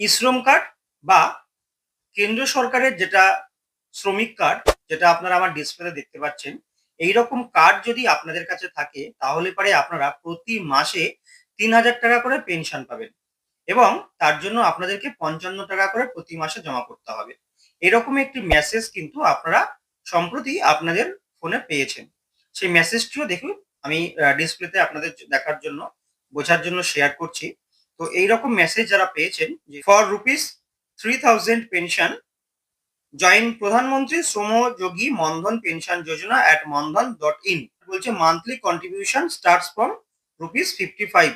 E-Shram card বা কেন্দ্র সরকারের যেটা শ্রমিক কার্ড, যেটা আপনারা আমার ডিসপ্লেতে দেখতে পাচ্ছেন এই রকম কার্ড যদি আপনাদের কাছে থাকে, তাহলে পরে আপনারা প্রতি মাসে তিন হাজার টাকা করে পেনশন পাবেন এবং তার জন্য আপনাদেরকে পঞ্চান্ন টাকা করে প্রতি মাসে জমা করতে হবে। এরকম একটি মেসেজ কিন্তু আপনারা সম্প্রতি আপনাদের ফোনে পেয়েছেন। সেই মেসেজটিও দেখুন, আমি ডিসপ্লেতে আপনাদের দেখার জন্য, বোঝার জন্য শেয়ার করছি। তো এইরকম মেসেজ যারা পেয়েছেন যে for rupees three thousand pension join Pradhan Mantri Shramyogi Maandhan pension Yojana at Maandhan dot in বলছে monthly contribution starts from rupees fifty five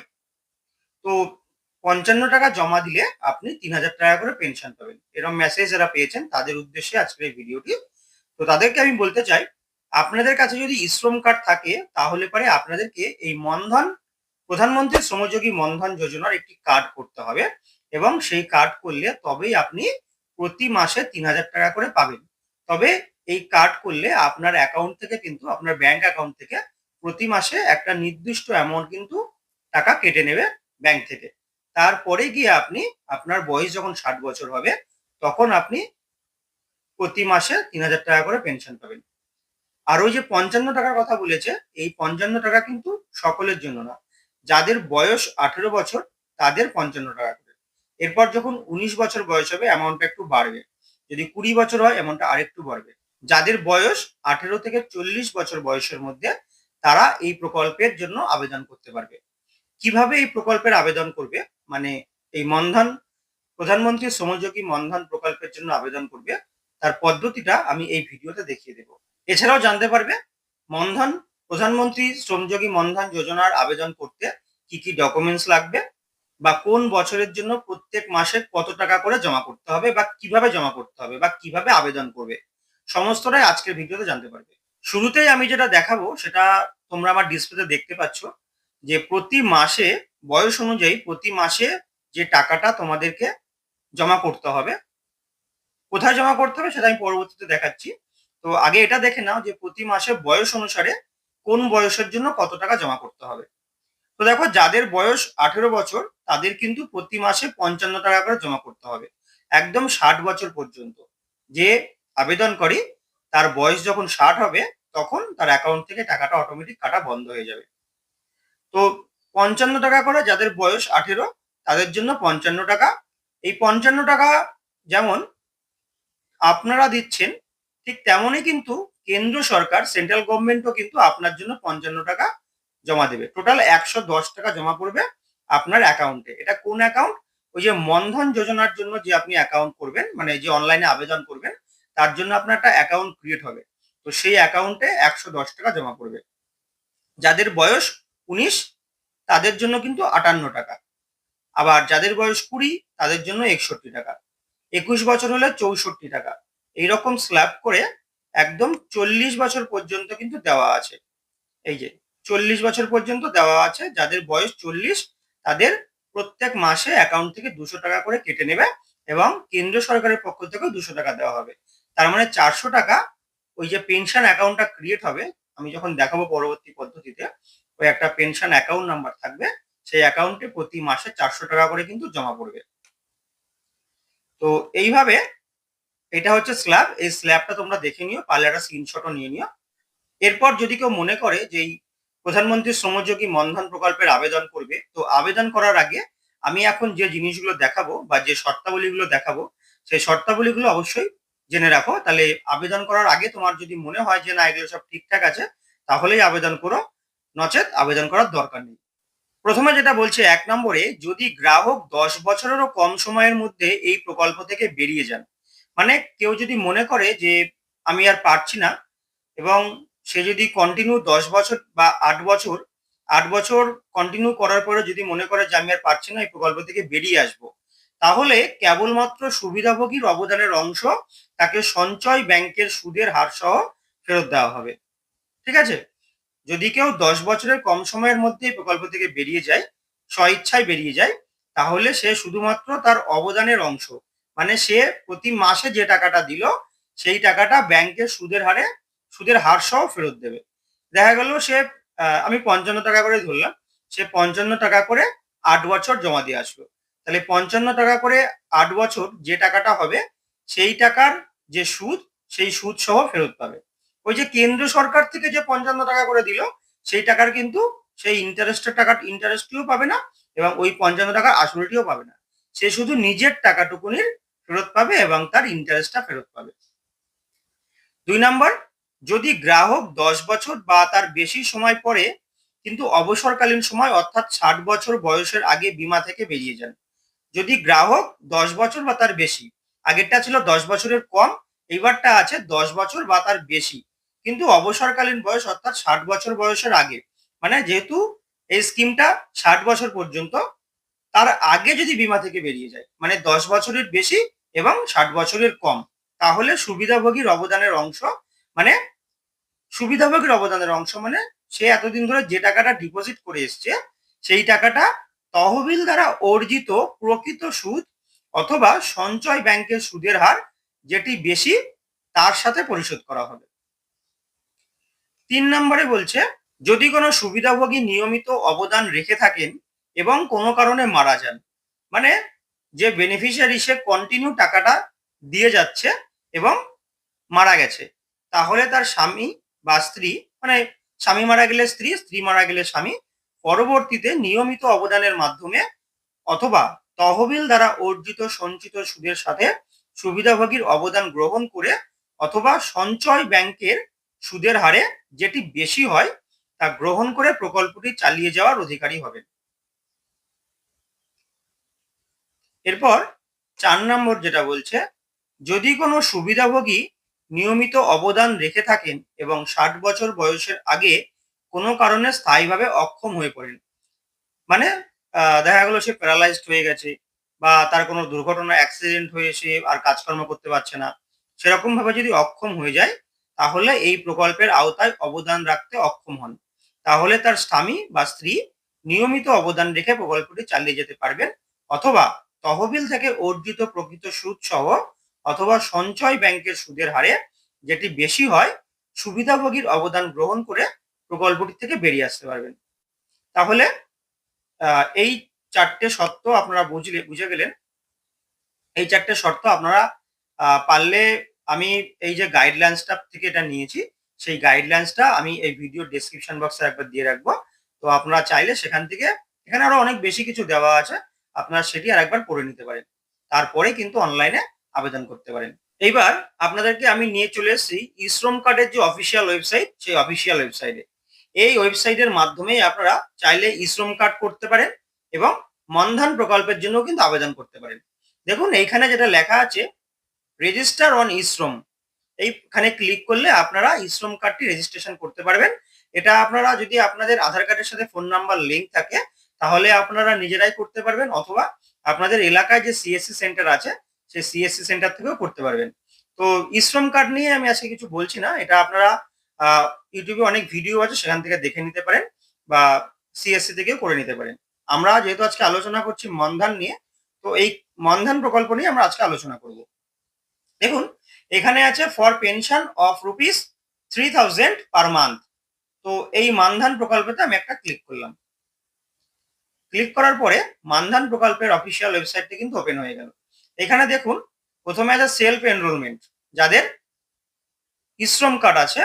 তো পঞ্চান্ন টাকা জমা দিলে আপনি তিন হাজার টাকা করে পেনশন পাবেন। এরকম মেসেজ যারা পেয়েছেন, তাদের উদ্দেশ্যে আজকের এই ভিডিওটি। তো তাদেরকে আমি বলতে চাই, আপনাদের কাছে যদি ইশ্রম কার্ড থাকে, তাহলে পরে আপনাদেরকে এই মন্ধন প্রধানমন্ত্রী শ্রমযোগী মন্ধন যোজনার একটি কার্ড করতে হবে এবং সেই কার্ড করলে তবেই আপনি প্রতি মাসে তিন হাজার টাকা করে পাবেন। তবে এই কার্ড করলে আপনার অ্যাকাউন্ট থেকে কিন্তু, আপনার ব্যাংক অ্যাকাউন্ট থেকে প্রতি মাসে একটা নির্দিষ্ট অ্যামাউন্ট কিন্তু টাকা কেটে নেবে ব্যাংক থেকে। তারপরে গিয়ে আপনি, আপনার বয়স যখন ষাট বছর হবে, তখন আপনি প্রতি মাসে তিন হাজার টাকা করে পেনশন পাবেন। আর ওই যে পঞ্চান্ন টাকার কথা বলেছে, এই পঞ্চান্ন টাকা কিন্তু সকলের জন্য না। যাদের বয়স আঠেরো বছর, তাদের পঞ্চান্ন টাকা করে। এরপর যখন উনিশ বছর বয়স হবে অ্যামাউন্টটা একটু বাড়বে। যদি কুড়ি বছর হয় অ্যামাউন্টটা আরেকটু বাড়বে। যাদের বয়স আঠেরো থেকে চল্লিশ বছর বয়সের মধ্যে, তারা এই প্রকল্পের জন্য আবেদন করতে পারবে। কীভাবে এই প্রকল্পের আবেদন করবে? মানে এই মন্ধন, প্রধানমন্ত্রী শ্রমযোগী মন্ধন প্রকল্পের জন্য আবেদন করবে, তার পদ্ধতিটা আমি এই ভিডিওতে দেখিয়ে দেব। এছাড়াও জানতে পারবে, মন্ধন প্রধানমন্ত্রী শ্রমযোগী মন্ধন যোজনার আবেদন করতে কি কি ডকুমেন্টস লাগবে? বা কোন বছরের জন্য প্রত্যেক মাসে কত টাকা করে জমা করতে হবে? বা কীভাবে জমা করতে হবে? বা কীভাবে আবেদন করবে? সমস্তটাই আজকের ভিডিওতে জানতে পারবে। শুরুতেই আমি যেটা দেখাবো, সেটা তোমরা আমার ডিসপ্লেতে দেখতে পাচ্ছ যে প্রতি মাসে, বয়স অনুযায়ী প্রতি মাসে যে টাকাটা তোমাদেরকে জমা করতে হবে, কোথায় জমা করতে হবে সেটা আমি পরবর্তীতে দেখাচ্ছি। তো আগে এটা দেখে নাও যে প্রতি মাসে বয়স অনুসারে কোন বয়সের জন্য কত টাকা জমা করতে হবে? তো দেখো, যাদের বয়স আঠেরো বছর, তাদের কিন্তু প্রতি মাসে পঞ্চান্ন টাকা করে জমা করতে হবে। একদম ষাট বছর পর্যন্ত। যে আবেদন করি, তার বয়স যখন ষাট হবে, তখন তার অ্যাকাউন্ট থেকে টাকাটা অটোমেটিক কাটা বন্ধ হয়ে যাবে। তো পঞ্চান্ন টাকা করে যাদের বয়স আঠেরো, তাদের জন্য পঞ্চান্ন টাকা। এই পঞ্চান্ন টাকা যেমন আপনারা দিচ্ছেন, ঠিক তেমনই কিন্তু কেন্দ্র সরকার সেন্ট্রাল গভর্নমেন্টও কিন্তু আপনার জন্য পঞ্চান্ন টাকা জমা দেবে। টোটাল একশো দশ টাকা জমা পড়বে আপনার অ্যাকাউন্টে এটা কোন অ্যাকাউন্ট ওই যে মন্ধন যোজনার জন্য যে আপনি অ্যাকাউন্ট করবেন মানে যে অনলাইনে আবেদন করবেন, তার জন্য আপনার একটা অ্যাকাউন্ট ক্রিয়েট হবে। তো সেই অ্যাকাউন্টে একশো দশ টাকা জমা পড়বে। যাদের বয়স উনিশ, তাদের জন্য কিন্তু আটান্ন টাকা। আবার যাদের বয়স কুড়ি, তাদের জন্য একষট্টি টাকা। একুশ বছর হলে চৌষট্টি টাকা। এইরকম স্ল্যাব করে একদম চল্লিশ বছর পর্যন্ত কিন্তু দেওয়া আছে। এই যে, চল্লিশ বছর পর্যন্ত দেওয়া আছে, যাদের বয়স চল্লিশ, তাদের প্রত্যেক মাসে অ্যাকাউন্ট থেকে দুশো টাকা করে কেটে নেবে এবং কেন্দ্র সরকারের পক্ষ থেকেও দুশো টাকা দেওয়া হবে। তার মানে চারশো টাকা ওই যে পেনশন অ্যাকাউন্টটা ক্রিয়েট হবে, আমি যখন দেখাবো পরবর্তী পদ্ধতিতে, ওই একটা পেনশন অ্যাকাউন্ট নাম্বার থাকবে, সেই অ্যাকাউন্টে প্রতি মাসে চারশো টাকা করে কিন্তু জমা পড়বে। তো এইভাবে এটা হচ্ছে স্ল্যাব এই স্ল্যাবটা তোমরা দেখে নিও, পারলে একটা স্ক্রিনশটও নিয়ে নিও। এরপর যদি কেউ মনে করে যে এই প্রধানমন্ত্রী শ্রমযোগী মন্ধন প্রকল্পের আবেদন করবে, তো আবেদন করার আগে আমি এখন যে জিনিসগুলো দেখাবো বা যে শর্তাবলীগুলো দেখাবো, সেই শর্তাবলীগুলো অবশ্যই জেনে রাখো। তাহলে আবেদন করার আগে তোমার যদি মনে হয় যে না, এগুলো সব ঠিকঠাক আছে, তাহলেই আবেদন করো। নচেত আবেদন করার দরকার নেই। প্রথমে যেটা বলছে এক নম্বরে, যদি গ্রাহক দশ বছরেরও কম সময়ের মধ্যে এই প্রকল্প থেকে বেরিয়ে যান মানে কেউ যদি মনে করে যে আমি আর পারছি না এবং সে যদি কন্টিনিউ দশ বছর বা আট বছর আট বছর কন্টিনিউ করার পরে যদি মনে করে যে আমি আর পারছি না, এই প্রকল্প থেকে বেরিয়ে আসব, তাহলে কেবলমাত্র সুবিধাভোগীর অবদানের অংশ তাকে সঞ্চয় ব্যাংকের সুদের হার সহ ফেরত দেওয়া হবে। ঠিক আছে? যদি কেউ দশ বছরের কম সময়ের মধ্যে এই প্রকল্প থেকে বেরিয়ে যায়, স্বইচ্ছায় বেরিয়ে যায়, তাহলে সে শুধুমাত্র তার অবদানের অংশ। মানে সে প্রতি মাসে যে টাকাটা দিল, সেই টাকাটা ব্যাংকের সুদের হারে, সুদের হার সহ ফেরত দেবে। দেখা গেল সে আমি পঞ্চান্ন টাকা করে ধরলাম, সে পঞ্চান্ন টাকা করে আট বছর জমা দিয়ে আসলো। তাহলে পঞ্চান্ন টাকা করে আট বছর যে টাকাটা হবে, সেই টাকার যে সুদ, সেই সুদ সহ ফেরত পাবে। ওই যে কেন্দ্র সরকার থেকে যে পঞ্চান্ন টাকা করে দিল, সেই টাকার কিন্তু সেই ইন্টারেস্টের টাকা ইন্টারেস্টটিও পাবে না, এবং ওই পঞ্চান্ন টাকার আসলটিও পাবে না। সে শুধু নিজের টাকাটুকুনির ফেরত পাবে এবং তার ইন্টারেস্টটা ফেরত পাবে। দুই নাম্বার, যদি গ্রাহক দশ বছর বা তার বেশি সময় পরে কিন্তু অবসরকালীন সময় অর্থাৎ ষাট বছর বয়সের আগে বিমা থেকে বেরিয়ে যান। যদি গ্রাহক দশ বছর বা তার বেশি, আগেরটা ছিল দশ বছরের কম, এইবারটা আছে দশ বছর বা তার বেশি। কিন্তু অবসরকালীন বয়স অর্থাৎ ষাট বছর বয়সের আগে মানে যেহেতু এই স্কিমটা ষাট বছর পর্যন্ত, তার আগে যদি বিমা থেকে বেরিয়ে যায় মানে দশ বছরের বেশি এবং ষাট বছরের কম, তাহলে সুবিধাভোগীর অবদানের অংশ মানে সুবিধাভোগীর অবদানের অংশ মানে সে এতদিন ধরে যে টাকাটা ডিপোজিট করে এসছে, সেই টাকাটা তহবিল দ্বারা অর্জিত প্রকৃত সুদ অথবা সঞ্চয় ব্যাংকের সুদের হার যেটি বেশি, তার সাথে পরিশোধ করা হবে। তিন নম্বরে বলছে, যদি কোনো সুবিধাভোগী নিয়মিত অবদান রেখে থাকেন এবং কোনো কারণে মারা যান মানে যে বেনিফিশিয়ারি সে কন্টিনিউ টাকাটা দিয়ে যাচ্ছে এবং মারা গেছে। তাহলে তার স্বামী বা স্ত্রী মানে স্বামী মারা গেলে স্ত্রী স্ত্রী মারা গেলে স্বামী পরবর্তীতে নিয়মিত অবদানের মাধ্যমে অথবা তহবিল দ্বারা অর্জিত সঞ্চিত সুদের সাথে সুবিধাভোগীর অবদান গ্রহণ করে অথবা সঞ্চয় ব্যাংকের সুদের হারে যেটি বেশি হয় তা গ্রহণ করে প্রকল্পটি চালিয়ে যাওয়ার অধিকারী হবেন। এরপর চার নম্বর যেটা বলছে, যদি কোনো সুবিধাভোগী নিয়মিত অবদান রেখে থাকেন এবং ষাট বছর বয়সের আগে কোনো কারণে স্থায়ীভাবে অক্ষম হয়ে পড়েন মানে দেখা গেলো সে প্যারালাইজড হয়ে গেছে বা তার কোনো দুর্ঘটনা অ্যাক্সিডেন্ট হয়ে সে আর কাজকর্ম করতে পারছে না সেরকম ভাবে যদি অক্ষম হয়ে যায়, তাহলে এই প্রকল্পের আওতায় অবদান রাখতে অক্ষম হন। তাহলে তার স্বামী বা স্ত্রী নিয়মিত অবদান রেখে প্রকল্পটি চালিয়ে যেতে পারবেন, অথবা তহবিল থেকে অর্জিত প্রকৃত সুদ সহ অথবা সঞ্চয় ব্যাংকের সুদের হারে যেটি বেশি হয়, সুবিধাভোগীর অবদান গ্রহণ করে প্রকল্পটি থেকে বেরিয়ে আসতে পারবেন। তাহলে এই চারটে শর্ত আপনারা বুঝলে, বুঝে গেলেন। এই চারটে শর্ত আপনারা পারলে আমি এই যে গাইডলাইন্সটা থেকে এটা নিয়েছি, সেই গাইডলাইন্সটা আমি এই ভিডিও ডেসক্রিপশন বক্সে একবার দিয়ে রাখব। তো আপনারা চাইলে সেখান থেকে, এখানে আরও অনেক বেশি কিছু দেওয়া আছে। আপনারা সেটি আর একবার পড়ে নিতে পারেন। তারপরে কিন্তু অনলাইনে আবেদন করতে পারেন। এইবার আপনাদেরকে আমি নিয়ে চলে এসেছি ইশ্রম কার্ডের যে অফিসিয়াল ওয়েবসাইট সেই অফিসিয়াল ওয়েবসাইটে এই ওয়েবসাইটের মাধ্যমেই আপনারা চাইলে ইশ্রম কার্ড করতে পারেন এবং মনধান প্রকল্পের জন্য কিন্তু আবেদন করতে পারেন। দেখুন, এইখানে যেটা লেখা আছে রেজিস্টার অন ইশ্রম এইখানে ক্লিক করলে আপনারা ইশ্রম কার্ডটি রেজিস্ট্রেশন করতে পারবেন। এটা আপনারা যদি আপনাদের আধার কার্ডের সাথে ফোন নাম্বার লিঙ্ক থাকে তাহলে আপনারা নিজেরাই করতে পারবেন, অথবা আপনাদের এলাকায় যে সিএসসি সেন্টার আছে, সেই সিএসসি সেন্টার থেকেও করতে পারবেন। তো ইশ্রম কার্ড নিয়ে আমি আজকে কিছু বলছি না, এটা আপনারা ইউটিউবে অনেক ভিডিও আছে, সেখান থেকে দেখে নিতে পারেন বা সিএসসি থেকেও করে নিতে পারেন। আমরা যেহেতু আজকে আলোচনা করছি মনধান নিয়ে, তো এই মনধান প্রকল্প নিয়ে আমরা আজকে আলোচনা করব। দেখুন, এখানে আছে for pension of rupees three thousand per month তো এই মানধান প্রকল্পতে আমি একটা ক্লিক করলাম। ক্লিক করার পরে মানধান প্রকল্পের অফিসিয়াল ওয়েবসাইটটি কিন্তু ওপেন হয়ে গেল। এখানে দেখুন, প্রথমে আছে সেলফ এনরোলমেন্ট যাদের ইশ্রম কার্ড আছে,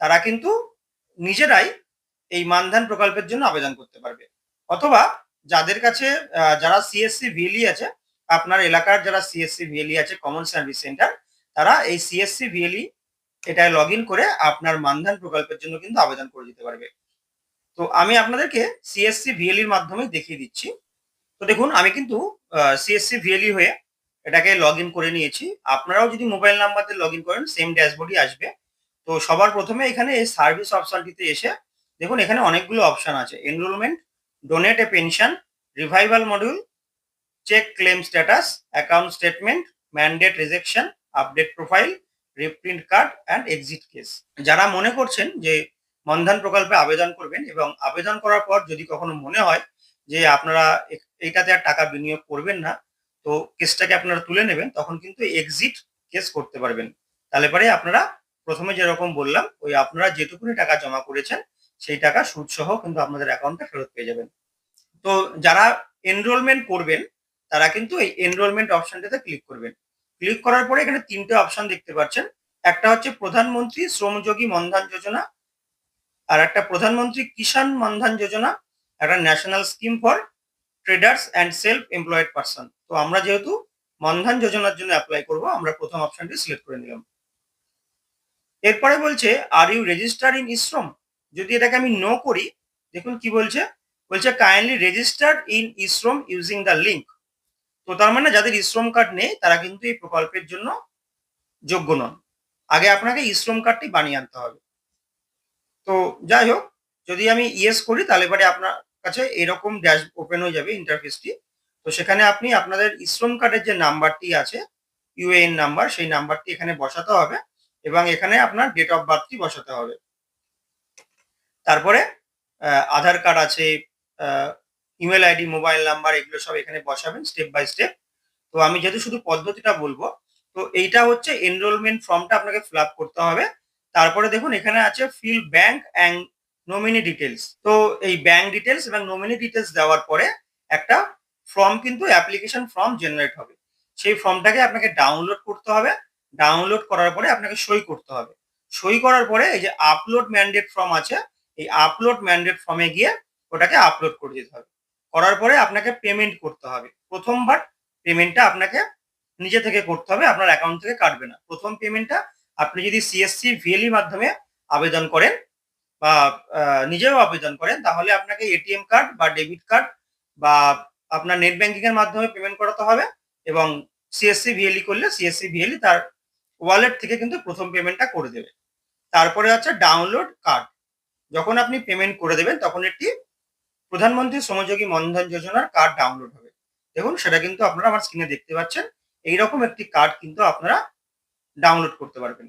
তারা কিন্তু নিজেরাই এই মানধান প্রকল্পের জন্য আবেদন করতে পারবে। অথবা যাদের কাছে যারা সিএসসি ভিএলই আছে, আপনার এলাকার যারা সিএসসি ভিএলই আছে কমন সার্ভিস সেন্টার তারা এই সিএসসি ভিএলই এটায় লগ করে আপনার মানধান প্রকল্পের জন্য কিন্তু আবেদন করে দিতে পারবে। তো আমি আপনাদেরকে সিএসসি ভিএলইর মাধ্যমে দেখিয়ে দিচ্ছি। তো দেখুন, আমি কিন্তু সিএসসি ভিএলই হয়ে এটাকে লগ করে নিয়েছি। আপনারাও যদি মোবাইল নাম্বার দিয়ে লগ করেন সেম ড্যাশবোর্ডই আসবে। তো সবার প্রথমে এখানে এই সার্ভিস অপশনটিতে এসে দেখুন, এখানে অনেকগুলো অপশন আছে। Enrolment donate a pension revival module check claim status account statement mandate rejection update profile reprint card and exit case যারা মনে করছেন যে মনধান প্রকল্পে আবেদন করবেন এবং আবেদন করার পর যদি কখনো মনে হয় যে আপনারা এইটাতে আর টাকা বিনিয়োগ করবেন না, তো কেসটাকে আপনারা তুলে নেবেন, তখন কিন্তু এক্সিট কেস করতে পারবেন। তাহলে পরে আপনারা প্রথমে যেরকম বললাম, ওই আপনারা যেটুকুনি টাকা জমা করেছেন, সেই টাকা সুদ সহ কিন্তু আপনাদের অ্যাকাউন্টে ফেরত পেয়ে যাবেন। তো যারা এনরোলমেন্ট করবেন, তারা কিন্তু এই এনরোলমেন্ট অপশনটাতে ক্লিক করবেন। ক্লিক করার পরে এখানে তিনটে অপশন দেখতে পাচ্ছেন। একটা হচ্ছে প্রধানমন্ত্রী শ্রমযোগী মনধান যোজনা আর একটা প্রধানমন্ত্রী কিষাণ মনধান যোজনা, একটা national scheme for traders and self employed person তো আমরা যেহেতু মনধান যোজনার জন্য অ্যাপ্লাই করব, আমরা প্রথম অপশনটি সিলেক্ট করে নিলাম। এরপরে বলছে are you register in eShram যদি এটাকে আমি নো করি, দেখুন কি বলছে? বলছে kindly registered in eShram using the link তো তার মানে যাদের ইশ্রম কার্ড নেই, তারা কিন্তু এই প্রকল্পের জন্য যোগ্য নন। আগে আপনাকে ইশ্রম কার্ডটি বানিয়ে আনতে হবে। তো যাই হোক, যদি আমি ইয়েস করি, তাহলে পরে আপনার কাছে এরকম ড্যাশ ওপেন হয়ে যাবে ইন্টারফেসটি তো সেখানে আপনি আপনাদের ইশ্রম কার্ডের যে নাম্বারটি আছে ইউএএন নাম্বার সেই নাম্বারটি এখানে বসাতে হবে এবং এখানে আপনার ডেট অফ বার্থটি বসাতে হবে। তারপরে আধার কার্ড আছে ইমেল আইডি মোবাইল নাম্বার এগুলো সব এখানে বসাবেন স্টেপ বাই স্টেপ তো আমি যেহেতু শুধু পদ্ধতিটা বলব, তো এইটা হচ্ছে এনরোলমেন্ট ফর্মটা আপনাকে ফিল করতে হবে। তারপরে দেখুন, এখানে আছে fill bank and nominee details তো এই ব্যাংক ডিটেলস এবং নমিনি ডিটেলস দেওয়ার পরে একটা ফর্ম কিন্তু অ্যাপ্লিকেশন ফর্ম জেনারেট হবে। সেই ফর্মটাকে আপনাকে ডাউনলোড করতে হবে। ডাউনলোড করার পরে আপনাকে সই করতে হবে। সই করার পরে এই যে আপলোড ম্যান্ডেট ফর্ম আছে, এই আপলোড ম্যান্ডেট ফর্মে গিয়ে ওটাকে আপলোড করে দিতে হবে। করার পরে আপনাকে পেমেন্ট করতে হবে। প্রথমবার পেমেন্টটা আপনাকে নিজে থেকে করতে হবে, আপনার অ্যাকাউন্ট থেকে কাটবে না। প্রথম পেমেন্টটা আপনি যদি সিএসসি ভিএলই মাধ্যমে আবেদন করেন বা নিজেও আবেদন করেন, তাহলে আপনাকে এটিএম কার্ড বা ডেবিট কার্ড বা আপনার নেট ব্যাংকিং এর মাধ্যমে পেমেন্ট করাতে হবে এবং সিএসসি ভিএলই করলে সিএসসি ভিএলই তার ওয়ালেট থেকে কিন্তু প্রথম পেমেন্টটা করে দেবে। তারপরে হচ্ছে ডাউনলোড কার্ড যখন আপনি পেমেন্ট করে দেবেন, তখন একটি প্রধানমন্ত্রী শ্রমযোগী মনধন যোজনার কার্ড ডাউনলোড হবে। দেখুন, সেটা কিন্তু আপনারা আমার স্ক্রিনে দেখতে পাচ্ছেন। এইরকম একটি কার্ড কিন্তু আপনারা ডাউনলোড করতে পারবেন।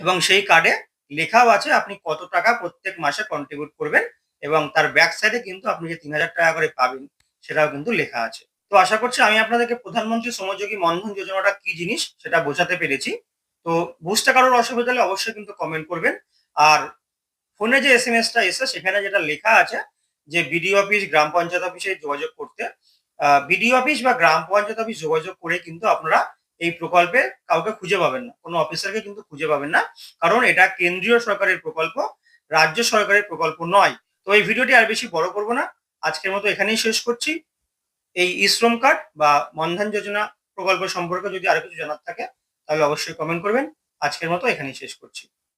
এবং সেই কার্ডে লেখাও আছে আপনি কত টাকা প্রত্যেক মাসে কন্ট্রিবিউট করবেন এবং তার ব্যাক সাইডে কিন্তু আপনি যে তিন হাজার টাকা করে পাবেন, সেটাও কিন্তু লেখা আছে। তো আশা করছি আমি আপনাদেরকে প্রধানমন্ত্রী শ্রমযোগী মনধন যোজনাটা কি জিনিস সেটা বোঝাতে পেরেছি। তো বুঝতে কারোর অসুবিধা হলে অবশ্যই কিন্তু কমেন্ট করবেন। আর ফোনে যে এস এম এসটা এসে সেখানে যেটা লেখা আছে যে বিডিও অফিস গ্রাম পঞ্চায়েত অফিসে যোগাযোগ করতে। বিডিও অফিস বা গ্রাম পঞ্চায়েত অফিস যোগাযোগ করে কিন্তু আপনারা এই প্রকল্পে কাউকে খুঁজে পাবেন না। কোনো অফিসারকে কিন্তু খুঁজে পাবেন না। কারণ এটা কেন্দ্রীয় সরকারের প্রকল্প, রাজ্য সরকারের প্রকল্প নয়। তো এই ভিডিওটি আর বেশি বড় করব না। আজকের মতো এখানেই শেষ করছি। এই ইশ্রম কার্ড বা মনধান যোজনা প্রকল্প সম্পর্কে যদি আরও কিছু জানার থাকে, তাহলে অবশ্যই কমেন্ট করবেন। আজকের মতো এখানেই শেষ করছি।